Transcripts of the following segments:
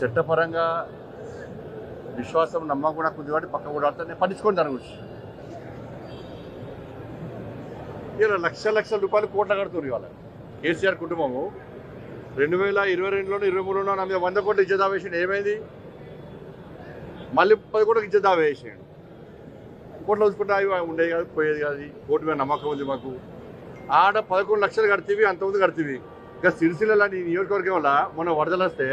చట్టపరంగా విశ్వాసం నమ్మకం కూడా కొద్ది వాటి పక్క కూడా ఆడితే నేను పట్టించుకోండి దాని గురించి ఇలా లక్ష లక్షల రూపాయలు కోట్ల కడుతున్నారు ఇవాళ. కేసీఆర్ కుటుంబము రెండు వేల ఇరవై రెండులోనూ ఇరవై మూడులోనూ నా మీద వంద కోట్లు ఇచ్చేదా వేసిండు ఏమైంది? మళ్ళీ పది కోట్లకు ఇచ్చేదా వేసాడు కోట్లు చూసుకుంటే అవి ఉండేవి కాదు పోయేది కాదు. కోర్టు మీద నమ్మకం ఉంది మాకు. ఆడ పదకొండు లక్షలు కడితేవి అంతమంది కడితేవి. ఇంకా సిరిసిల్ల నీ నియోజకవర్గం వల్ల మొన్న వరదలు వస్తే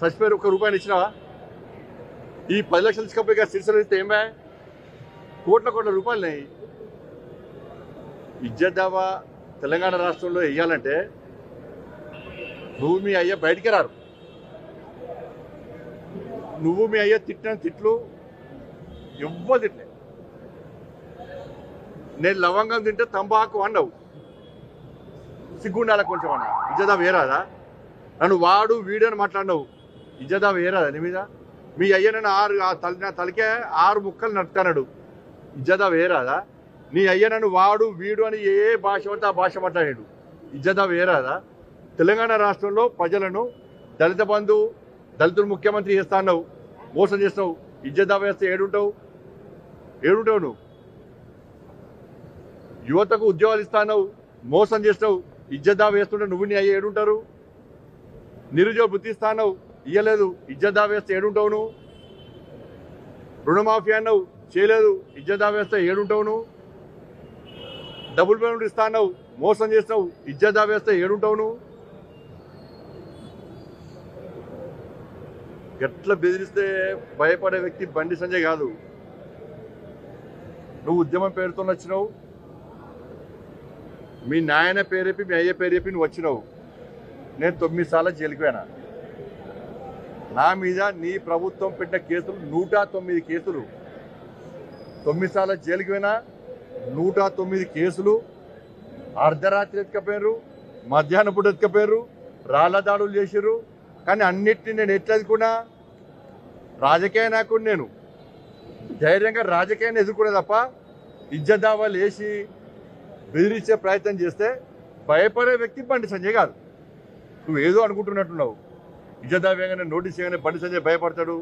చచ్చిపోయారు ఒక్క రూపాయలు ఇచ్చినావా? ఈ పది లక్షలు ఇచ్చకపోయి ఇక సిరిసిల్ల ఇస్తే ఏమే కోట్ల కోట్ల రూపాయలున్నాయి దావా తెలంగాణ రాష్ట్రంలో వెయ్యాలంటే నువ్వు మీ అయ్య బయటికి రారు. నువ్వు మీ అయ్య తిట్టిన తిట్లు ఎవ్వరు తిట్లే నేను లవంగం తింటే తంబాకు అండవు సిగ్గుండాల కొంచెం అన్న. ఇజ్జదా వేరాదా నన్ను వాడు వీడని అని మాట్లాడినావు. ఇజ్జదా వేరాదా నీ మీద? మీ అయ్య నన్ను ఆరు ఆ తల నా తలకే ఆరు ముక్కలు నట్టున్నాడు ఇజ్జదా వేరాదా నీ అయ్య నన్ను వాడు వీడు అని ఏ భాష పడితే ఆ భాష మాట్లాడాడు. ఇజ్జదా వేరాదా తెలంగాణ రాష్ట్రంలో ప్రజలను దళిత బంధు దళితులు ముఖ్యమంత్రి చేస్తా అన్నావు. మోసం చేస్తావు. ఇజ్జదా వేస్తే ఏడుంటావు? ఏడుంటావు నువ్వు? యువతకు ఉద్యోగాలు ఇస్తానవు మోసం చేస్తావు. ఇజ్జద్దా వేస్తుంటే నువ్వు నీ అయ్యి ఏడుంటారు? నిరుద్యోగ వృత్తి ఇస్తానవు ఇయ్యలేదు. ఇజ్జత్ దావేస్తే ఏడుంటావు నువ్వు రుణమాఫీ అన్నావు చేయలేదు. ఇజ్జత్ దావేస్తే ఏడుంటావు నువ్వు డబుల్ పేమెంట్ ఇస్తానవు మోసం చేస్తావు ఇజ్జత్ దావేస్తే ఏడుంటావు నువ్వు ఎట్లా బెదిరిస్తే భయపడే వ్యక్తి బండి సంజయ్ కాదు. నువ్వు ఉద్యమం పేరుతో వచ్చినావు మీ నాయన పేరు చెప్పి మీ అయ్య పేరు చెప్పి నువ్వు వచ్చినావు. నేను తొమ్మిది సార్లు జైలుకి పోయినా. నా మీద నీ ప్రభుత్వం పెట్టిన కేసులు నూట తొమ్మిది కేసులు. తొమ్మిది సార్లు జైలుకి పోయినా నూట తొమ్మిది కేసులు. అర్ధరాత్రి ఎత్తుకపోయారు మధ్యాహ్నం పూట ఎత్తుకపోయారు రాళ్ళ దాడులు చేసిర్రు. కానీ అన్నిటిని నేను ఎట్లా ఎదుర్కొన్నా? రాజకీయ నాయకుడు నేను. ధైర్యంగా రాజకీయాన్ని ఎదుర్కొనే తప్ప ఇజ్జదావాలు వేసి బెదిరించే ప్రయత్నం చేస్తే భయపడే వ్యక్తి బండి సంజయ్ గారు నువ్వు ఏదో అనుకుంటున్నట్టున్నావు. నిజదావ్యంగానే నోటీస్ చేయగానే బండి సంజయ్ భయపడతాడు.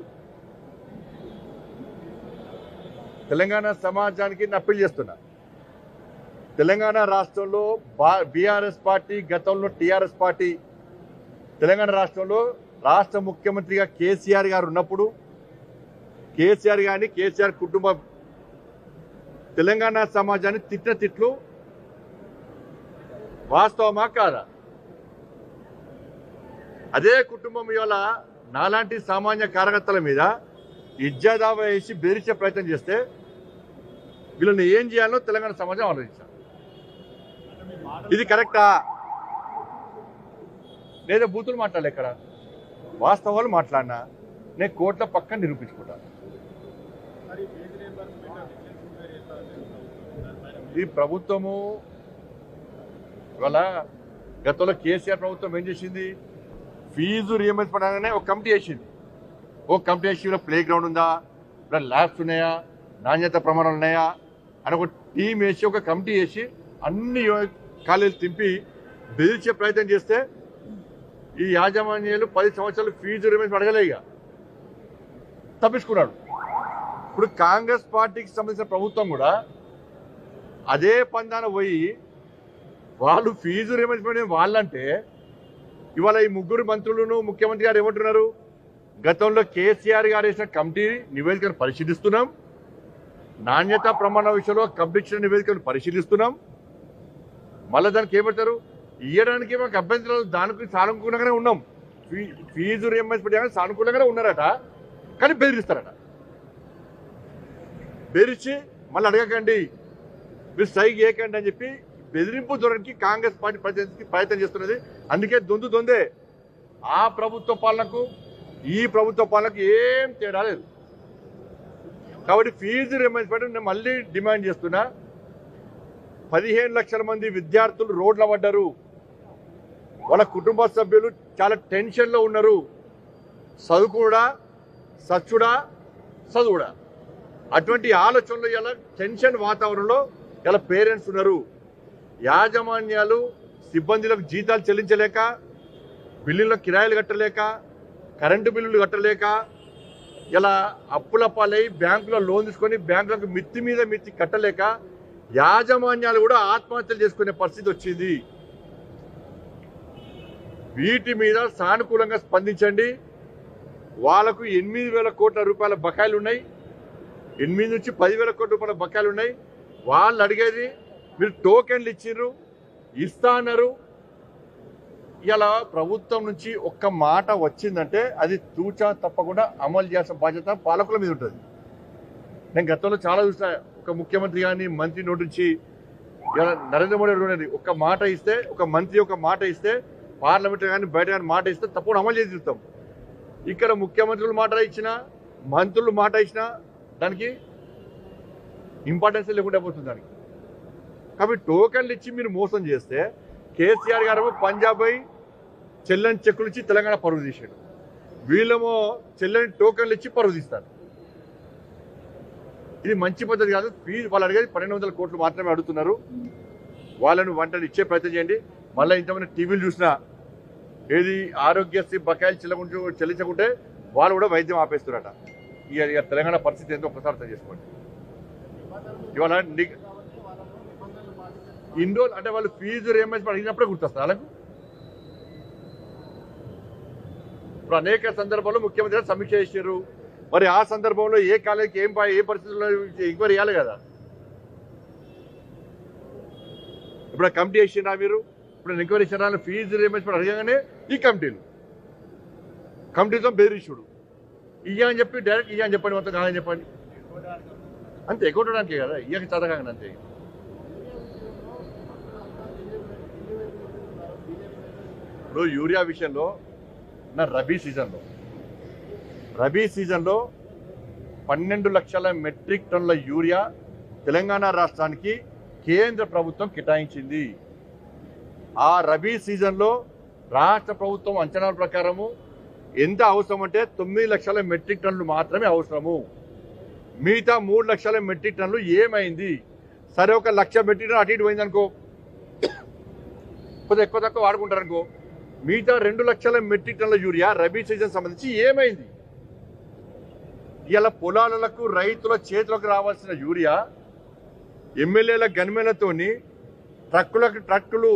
తెలంగాణ సమాజానికి నేను అప్పీల్ చేస్తున్నా. తెలంగాణ రాష్ట్రంలో బీఆర్ఎస్ పార్టీ గతంలో టీఆర్ఎస్ పార్టీ. తెలంగాణ రాష్ట్రంలో రాష్ట్ర ముఖ్యమంత్రిగా కేసీఆర్ గారు ఉన్నప్పుడు కేసీఆర్ కానీ కేసీఆర్ కుటుంబం తెలంగాణ సమాజాన్ని తిట్టిన తిట్లు వాస్తవమా కాదా? అదే కుటుంబం ఇవాళ నాలాంటి సామాన్య కార్యకర్తల మీద ఇజ్జాదావ వేసి బెదిరించే ప్రయత్నం చేస్తే వీళ్ళని ఏం చేయాలో తెలంగాణ సమాజం ఆలోచించాలి. ఇది కరెక్టా? లేదా బూతులు మాట్లాడలే ఇక్కడ? వాస్తవాలు మాట్లాడినా నేను కోట్ల పక్కన నిరూపించుకుంటాను ఈ ప్రభుత్వము ఇవాళ గతంలో కేసీఆర్ ప్రభుత్వం ఏం చేసింది? ఫీజు రియంబర్స్మెంట్ అనగానే ఒక కమిటీ వేసింది. ఓ కమిటీ వేసి ప్లే గ్రౌండ్ ఉందా? ఇలా ల్యాబ్స్ ఉన్నాయా? నాణ్యత ప్రమాణాలు ఉన్నాయా? అని ఒక టీం వేసి ఒక కమిటీ వేసి అన్ని కాలేజీలు తింపి బెదిరించే ప్రయత్నం చేస్తే ఈ యాజమాన్యాలు పది సంవత్సరాలు ఫీజు రిమెంట్స్ అడగలే ఇక. తప్పించుకున్నాడు. ఇప్పుడు కాంగ్రెస్ పార్టీకి సంబంధించిన ప్రభుత్వం కూడా అదే పందాన పోయి వాళ్ళు ఫీజు రిమెంట్స్ వాళ్ళంటే ఇవాళ ఈ ముగ్గురు మంత్రులను ముఖ్యమంత్రి గారు ఏమంటున్నారు? గతంలో కేసీఆర్ గారు వేసిన కమిటీ నివేదికను పరిశీలిస్తున్నాం. నాణ్యత ప్రమాణ విషయంలో కమిటీ నివేదికను పరిశీలిస్తున్నాం. మళ్ళీ దానికి ఏమంటారు? ఇయ్యడానికి మాకు అభ్యంతరాలు దానికి సానుకూలంగానే ఉన్నాం. ఫీజు రియంబర్స్మెంట్ సానుకూలంగానే ఉన్నారట. కానీ బెదిరిస్తారట. బెదిరించి మళ్ళీ అడగకండి. మీరు సైకి చేయకండి అని చెప్పి బెదిరింపు ధోరణికి కాంగ్రెస్ పార్టీ ప్రజలకి ప్రయత్నం చేస్తున్నది. అందుకే దొందు దొందే. ఆ ప్రభుత్వ పాలనకు ఈ ప్రభుత్వ పాలనకు ఏం తేడా లేదు. కాబట్టి ఫీజు రియంబర్స్మెంట్ నేను మళ్ళీ డిమాండ్ చేస్తున్నా. పదిహేను లక్షల మంది విద్యార్థులు రోడ్ల పడ్డారు. వాళ్ళ కుటుంబ సభ్యులు చాలా టెన్షన్లో ఉన్నారు. చదువుకుడా సచ్చుడా? చదువుడా? అటువంటి ఆలోచనలు ఇలా టెన్షన్ వాతావరణంలో ఇలా పేరెంట్స్ ఉన్నారు. యాజమాన్యాలు సిబ్బందులకు జీతాలు చెల్లించలేక బిల్లులకు కిరాయిలు కట్టలేక కరెంటు బిల్లులు కట్టలేక ఇలా అప్పుల పాలై బ్యాంకులో లోన్ తీసుకొని బ్యాంకులకు మిత్తి మీద మిత్తి కట్టలేక యాజమాన్యాలు కూడా ఆత్మహత్యలు చేసుకునే పరిస్థితి వచ్చింది. వీటి మీద సానుకూలంగా స్పందించండి. వాళ్ళకు ఎనిమిది వేల కోట్ల రూపాయల బకాయిలు ఉన్నాయి. ఎనిమిది నుంచి పదివేల కోట్ల రూపాయల బకాయిలు ఉన్నాయి. వాళ్ళు అడిగేది మీరు టోకెన్లు ఇచ్చిర్రు ఇస్తా అన్నారు ఇలా ప్రభుత్వం నుంచి ఒక్క మాట వచ్చిందంటే అది తూచా తప్పకుండా అమలు చేసిన బాధ్యత పాలకుల మీద ఉంటుంది. నేను గతంలో చాలా చూసిన ఒక ముఖ్యమంత్రి కానీ మంత్రి నోటి నుంచి ఇలా నరేంద్ర మోడీ గారు ఒక మాట ఇస్తే ఒక మంత్రి ఒక మాట ఇస్తే పార్లమెంట్ కానీ బయట కానీ మాట ఇస్తే తప్పకుండా అమలు చేసి తీరుతాం. ఇక్కడ ముఖ్యమంత్రులు మాట ఇచ్చిన మంత్రులు మాట ఇచ్చినా దానికి ఇంపార్టెన్స్ లేకుండా పోతుంది దానికి. కాబట్టి టోకన్లు ఇచ్చి మీరు మోసం చేస్తే కేసీఆర్ గారు పంజాబ్ అయి చెల్లని చెక్కులు ఇచ్చి తెలంగాణ పరుగు తీసాడు. వీళ్ళేమో చెల్లని టోకన్లు ఇచ్చి పరుగు తీస్తారు. ఇది మంచి పద్ధతి కాదు. ఫీజు వాళ్ళు అడిగేది పన్నెండు వందల కోట్లు మాత్రమే అడుగుతున్నారు. వాళ్ళను వంటలు ఇచ్చే ప్రయత్నం చేయండి. మళ్ళీ ఇంతమంది టీవీలు చూసినా ఏది ఆరోగ్యశ్రీ బకాయిలు చెల్లకుంటూ చెల్లించకుంటే వాళ్ళు కూడా వైద్యం ఆపేస్తున్నారట. ఇక తెలంగాణ పరిస్థితి ఎంతో ఒకసారి చేసుకోండి. ఇవాళ ని- ఇన్ని రోజులు అంటే వాళ్ళు ఫీజు రియంబర్స్మెంట్ అడిగినప్పుడే గుర్తొస్తారు వాళ్ళకు ఇప్పుడు అనేక సందర్భాల్లో ముఖ్యమంత్రి సమీక్ష చేశారు మరి ఆ సందర్భంలో ఏ కాలేజీకి ఏం ఏ పరిస్థితుల్లో ఎంక్వైరీ ఇవ్వాలి కదా? ఇప్పుడు కమిటీ వేసినా మీరు? ఇప్పుడు ఎంక్వైరీ చేసిన ఫీజు రియంబర్స్మెంట్ అడగగానే ఈ కమిటీలు. కమిటీతో బెదిరించుడు. ఇయ్య అని చెప్పి డైరెక్ట్ ఇయ్య అని చెప్పండి మొత్తం కాదని చెప్పండి. అంతే ఎక్కువ కదా? ఇయ్యకి చదవగానే అంతే. ఇప్పుడు యూరియా విషయంలో నా రబీ సీజన్లో. రబీ సీజన్లో పన్నెండు లక్షల మెట్రిక్ టన్నుల యూరియా తెలంగాణ రాష్ట్రానికి కేంద్ర ప్రభుత్వం కేటాయించింది. ఆ రబీ సీజన్లో రాష్ట్ర ప్రభుత్వం అంచనాల ప్రకారము ఎంత అవసరం అంటే తొమ్మిది లక్షల మెట్రిక్ టన్నులు మాత్రమే అవసరము. మిగతా మూడు లక్షల మెట్రిక్ టన్నులు ఏమైంది? సరే ఒక లక్ష మెట్రిక్ టన్ను అటు ఇటు పోయింది అనుకో కొద్దిగా ఎక్కువ తక్కువ వాడుకుంటారు అనుకో మిగతా రెండు లక్షల మెట్రిక్ టన్నుల యూరియా రబీ సీజన్ సంబంధించి ఏమైంది? ఇలా పొలాలకు రైతుల చేతులకు రావాల్సిన యూరియా ఎమ్మెల్యేల గన్మెలతోని ట్రక్కులకు ట్రక్కులు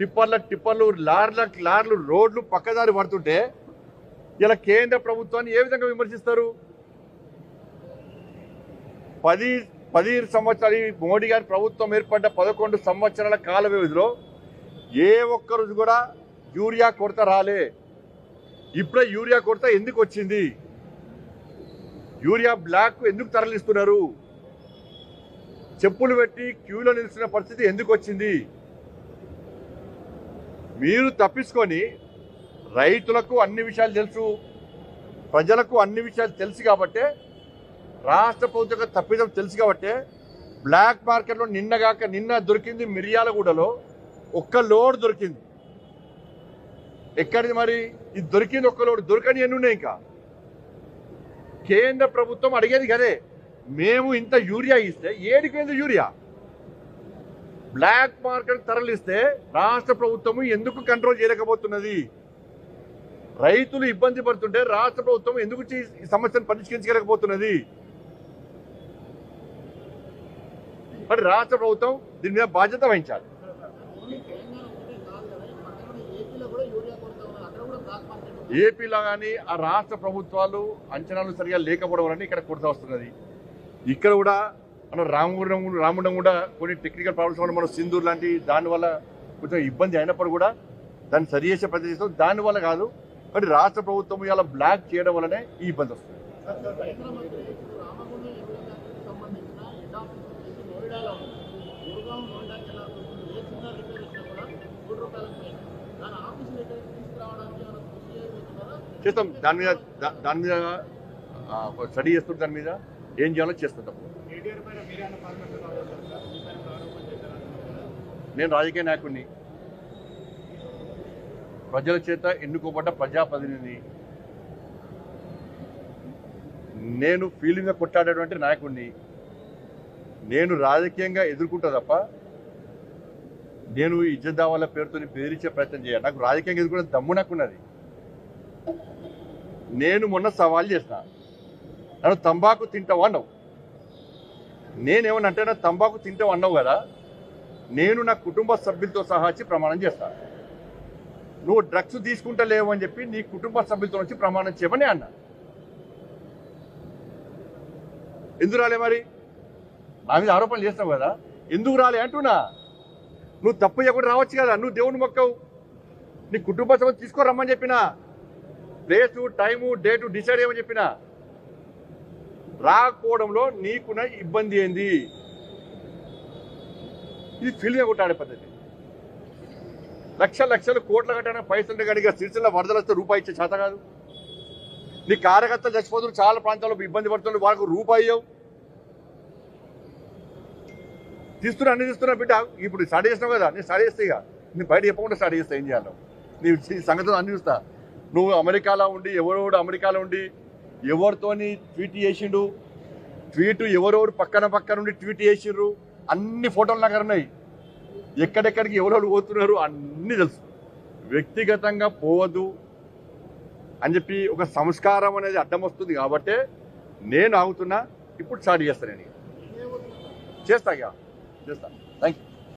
టిప్పర్ల టిప్పర్లు లార్లకు లార్లు రోడ్లు పక్కదారి పడుతుంటే ఇలా కేంద్ర ప్రభుత్వాన్ని ఏ విధంగా విమర్శిస్తారు? పది పది సంవత్సరాలు మోడీ గారి ప్రభుత్వం ఏర్పడ్డ పదకొండు సంవత్సరాల కాల వ్యవధిలో ఏ ఒక్క రోజు కూడా యూరియా కొరత రాలే. ఇప్పుడే యూరియా కొరత ఎందుకు వచ్చింది? యూరియా బ్లాక్ ఎందుకు తరలిస్తున్నారు? చెప్పులు పెట్టి క్యూలో నిలిచిన పరిస్థితి ఎందుకు వచ్చింది? మీరు తప్పించుకొని రైతులకు అన్ని విషయాలు తెలుసు ప్రజలకు అన్ని విషయాలు తెలుసు కాబట్టే రాష్ట్ర ప్రభుత్వం తప్పిదం తెలుసు కాబట్టే బ్లాక్ మార్కెట్లో నిన్నగాక నిన్న దొరికింది మిర్యాలగూడలో ఒక్క లోడ్ దొరికింది. ఎక్కడిది మరి? ఇది దొరికింది ఒక్కలోడు దొరకని ఎన్ని ఉన్నాయి ఇంకా? కేంద్ర ప్రభుత్వం అడిగేది కదే మేము ఇంత యూరియా ఇస్తే ఏడిపోయింది యూరియా? బ్లాక్ మార్కెట్ తరలిస్తే రాష్ట్ర ప్రభుత్వము ఎందుకు కంట్రోల్ చేయలేకపోతున్నది? రైతులు ఇబ్బంది పడుతుంటే రాష్ట్ర ప్రభుత్వం ఎందుకు ఈ సమస్యను పరిష్కరించలేకపోతున్నది మరి రాష్ట్ర ప్రభుత్వం దీని మీద బాధ్యత వహించాలి. ఏపీలో కానీ ఆ రాష్ట్ర ప్రభుత్వాలు అంచనాలు సరిగా లేకపోవడం వలన ఇక్కడ కొరత వస్తున్నది. ఇక్కడ కూడా మనం రామగుండం రామగుండం కూడా కొన్ని టెక్నికల్ ప్రాబ్లమ్స్ వల్ల మనం సింధూర్ లాంటి దానివల్ల కొంచెం ఇబ్బంది అయినప్పుడు కూడా దాన్ని సరి చేసే ప్రయత్నం చేస్తాం. దానివల్ల కాదు కానీ రాష్ట్ర ప్రభుత్వం ఇలా బ్లాక్ చేయడం వల్లనే ఈ ఇబ్బంది వస్తుంది. ఆఫీస్ కూడా చేస్తాం. దాని మీద దాని మీద స్టడీ చేస్తుంటే దాని మీద ఏం చేయాలో చేస్తుంటాం నేను రాజకీయ నాయకుడిని. ప్రజల చేత ఎన్నుకోబడ్డ ప్రజాప్రతినిధిని. నేను ఫీలింగ్గా కొట్టాడేటువంటి నాయకుడిని. నేను రాజకీయంగా ఎదుర్కొంటా తప్ప నేను ఇజ్జత్ దావాల పేరుతో బెదిరించే ప్రయత్నం చేయాలి. నాకు రాజకీయంగా ఎదుర్కొనే దమ్ము నాకున్నది. నేను మొన్న సవాల్ చేసిన నన్ను తంబాకు తింటావు అన్నావు. నేనేమన్నా అంటే నా తంబాకు తింటావు అన్నావు కదా నేను నా కుటుంబ సభ్యులతో సహా వచ్చి ప్రమాణం చేస్తాను నువ్వు డ్రగ్స్ తీసుకుంటా లేవు అని చెప్పి నీ కుటుంబ సభ్యులతో వచ్చి ప్రమాణం చేయమని అన్నా. ఎందుకు రాలే మరి? నా మీద ఆరోపణలు చేస్తావు కదా. ఎందుకు రాలే అంటున్నా? నువ్వు తప్పు చేయకుండా రావచ్చు కదా నువ్వు దేవుని మొక్కవు. నీ కుటుంబ సభ్యులు తీసుకోరమ్మని చెప్పినా. ప్లేసు టైము డేటు డిసైడ్ ఏమని చెప్పిన. రాకపోవడంలో నీకున్న ఇబ్బంది ఏంది? ఇది ఫిల్మ్ కొట్టాడే పద్ధతి. లక్ష లక్షలు కోట్ల కట్టిన పైసలు కనుక సిరిసిల్ల వరదలు వస్తే రూపాయి ఇచ్చే చేత కాదు. నీ కార్యకర్తలు చచ్చిపోతున్నారు చాలా ప్రాంతాల్లో ఇబ్బంది పడుతున్నారు వాళ్ళకు రూపాయి ఇవ్వవు తీస్తున్నా అన్ని తీస్తున్నా బిడ్డ ఇప్పుడు స్టడీ చేసినావు కదా నేను స్టడీ చేస్తే ఇక. నేను బయట చెప్పకుండా స్టడీ చేస్తా ఏం చేయాలో. నీ ఈ సంగతులు అన్ని చూస్తా. నువ్వు అమెరికాలో ఉండి ఎవరెవడు అమెరికాలో ఉండి ఎవరితోని ట్వీట్ చేసిండు ట్వీట్ ఎవరెవరు పక్కన పక్కన ఉండి ట్వీట్ చేసిండ్రు అన్ని ఫోటోలు నాకు ఉన్నాయి. ఎక్కడెక్కడికి ఎవరెవరు పోతున్నారు అన్నీ తెలుసు. వ్యక్తిగతంగా పోవద్దు అని చెప్పి ఒక సంస్కారం అనేది అడ్డం వస్తుంది కాబట్టే నేను ఆగుతున్నా ఇప్పుడు స్టార్ట్ చేస్తాను నేను. చేస్తా ఇక. చేస్తా. Thank you